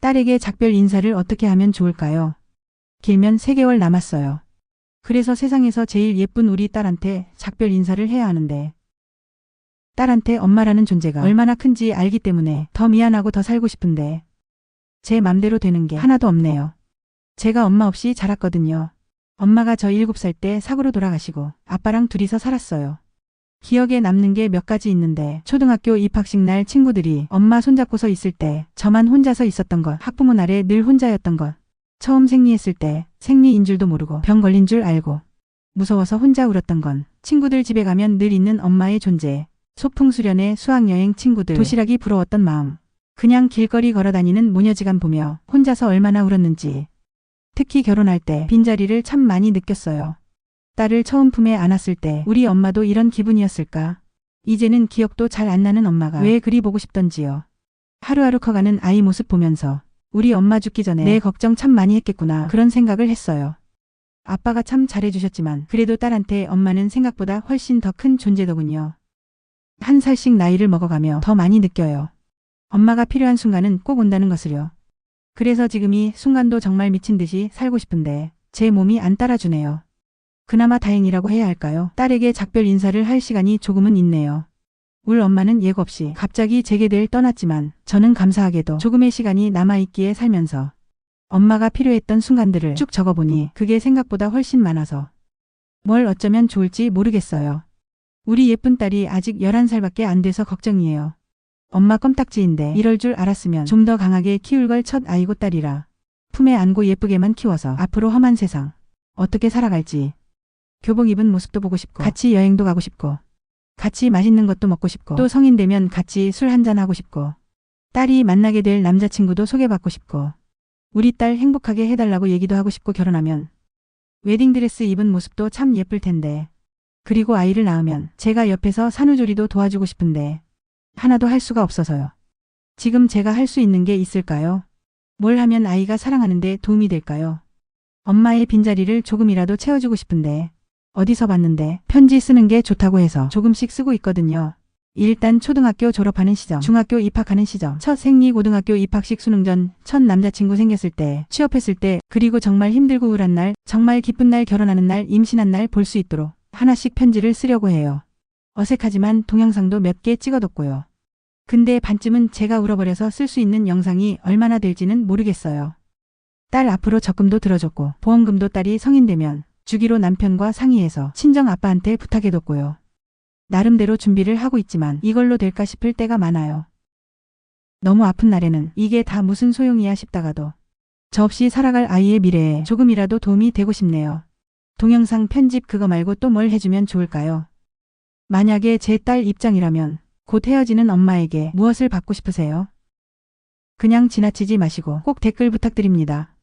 딸에게 작별 인사를 어떻게 하면 좋을까요? 길면 3개월 남았어요. 그래서 세상에서 제일 예쁜 우리 딸한테 작별 인사를 해야 하는데 딸한테 엄마라는 존재가 얼마나 큰지 알기 때문에 더 미안하고 더 살고 싶은데 제 맘대로 되는 게 하나도 없네요. 제가 엄마 없이 자랐거든요. 엄마가 저 7살 때 사고로 돌아가시고 아빠랑 둘이서 살았어요. 기억에 남는 게 몇 가지 있는데 초등학교 입학식 날 친구들이 엄마 손잡고서 있을 때 저만 혼자서 있었던 것, 학부모 날에 늘 혼자였던 것, 처음 생리했을 때 생리인 줄도 모르고 병 걸린 줄 알고 무서워서 혼자 울었던 건 친구들 집에 가면 늘 있는 엄마의 존재, 소풍 수련회 수학여행 친구들 도시락이 부러웠던 마음, 그냥 길거리 걸어다니는 모녀지간 보며 혼자서 얼마나 울었는지. 특히 결혼할 때 빈자리를 참 많이 느꼈어요. 딸을 처음 품에 안았을 때 우리 엄마도 이런 기분이었을까? 이제는 기억도 잘 안 나는 엄마가 왜 그리 보고 싶던지요. 하루하루 커가는 아이 모습 보면서 우리 엄마 죽기 전에 내 걱정 참 많이 했겠구나 그런 생각을 했어요. 아빠가 참 잘해주셨지만 그래도 딸한테 엄마는 생각보다 훨씬 더 큰 존재더군요. 한 살씩 나이를 먹어가며 더 많이 느껴요. 엄마가 필요한 순간은 꼭 온다는 것을요. 그래서 지금 이 순간도 정말 미친 듯이 살고 싶은데 제 몸이 안 따라주네요. 그나마 다행이라고 해야 할까요? 딸에게 작별 인사를 할 시간이 조금은 있네요. 울 엄마는 예고 없이 갑자기 늘 떠났지만 저는 감사하게도 조금의 시간이 남아있기에 살면서 엄마가 필요했던 순간들을 쭉 적어보니 그게 생각보다 훨씬 많아서 뭘 어쩌면 좋을지 모르겠어요. 우리 예쁜 딸이 아직 11살밖에 안 돼서 걱정이에요. 엄마 껌딱지인데 이럴 줄 알았으면 좀 더 강하게 키울 걸 첫 아이고 딸이라 품에 안고 예쁘게만 키워서 앞으로 험한 세상 어떻게 살아갈지 교복 입은 모습도 보고 싶고 같이 여행도 가고 싶고 같이 맛있는 것도 먹고 싶고 또 성인 되면 같이 술 한잔 하고 싶고 딸이 만나게 될 남자친구도 소개받고 싶고 우리 딸 행복하게 해달라고 얘기도 하고 싶고 결혼하면 웨딩드레스 입은 모습도 참 예쁠 텐데 그리고 아이를 낳으면 제가 옆에서 산후조리도 도와주고 싶은데 하나도 할 수가 없어서요. 지금 제가 할 수 있는 게 있을까요? 뭘 하면 아이가 사랑하는데 도움이 될까요? 엄마의 빈자리를 조금이라도 채워주고 싶은데 어디서 봤는데 편지 쓰는 게 좋다고 해서 조금씩 쓰고 있거든요. 일단 초등학교 졸업하는 시점, 중학교 입학하는 시점, 첫 생리 고등학교 입학식 수능 전, 첫 남자친구 생겼을 때, 취업했을 때, 그리고 정말 힘들고 우울한 날, 정말 기쁜 날 결혼하는 날, 임신한 날 볼 수 있도록 하나씩 편지를 쓰려고 해요. 어색하지만 동영상도 몇 개 찍어뒀고요. 근데 반쯤은 제가 울어버려서 쓸 수 있는 영상이 얼마나 될지는 모르겠어요. 딸 앞으로 적금도 들어줬고 보험금도 딸이 성인 되면 주기로 남편과 상의해서 친정 아빠한테 부탁해뒀고요. 나름대로 준비를 하고 있지만 이걸로 될까 싶을 때가 많아요. 너무 아픈 날에는 이게 다 무슨 소용이야 싶다가도 저 없이 살아갈 아이의 미래에 조금이라도 도움이 되고 싶네요. 동영상 편집 그거 말고 또 뭘 해주면 좋을까요? 만약에 제 딸 입장이라면 곧 헤어지는 엄마에게 무엇을 받고 싶으세요? 그냥 지나치지 마시고 꼭 댓글 부탁드립니다.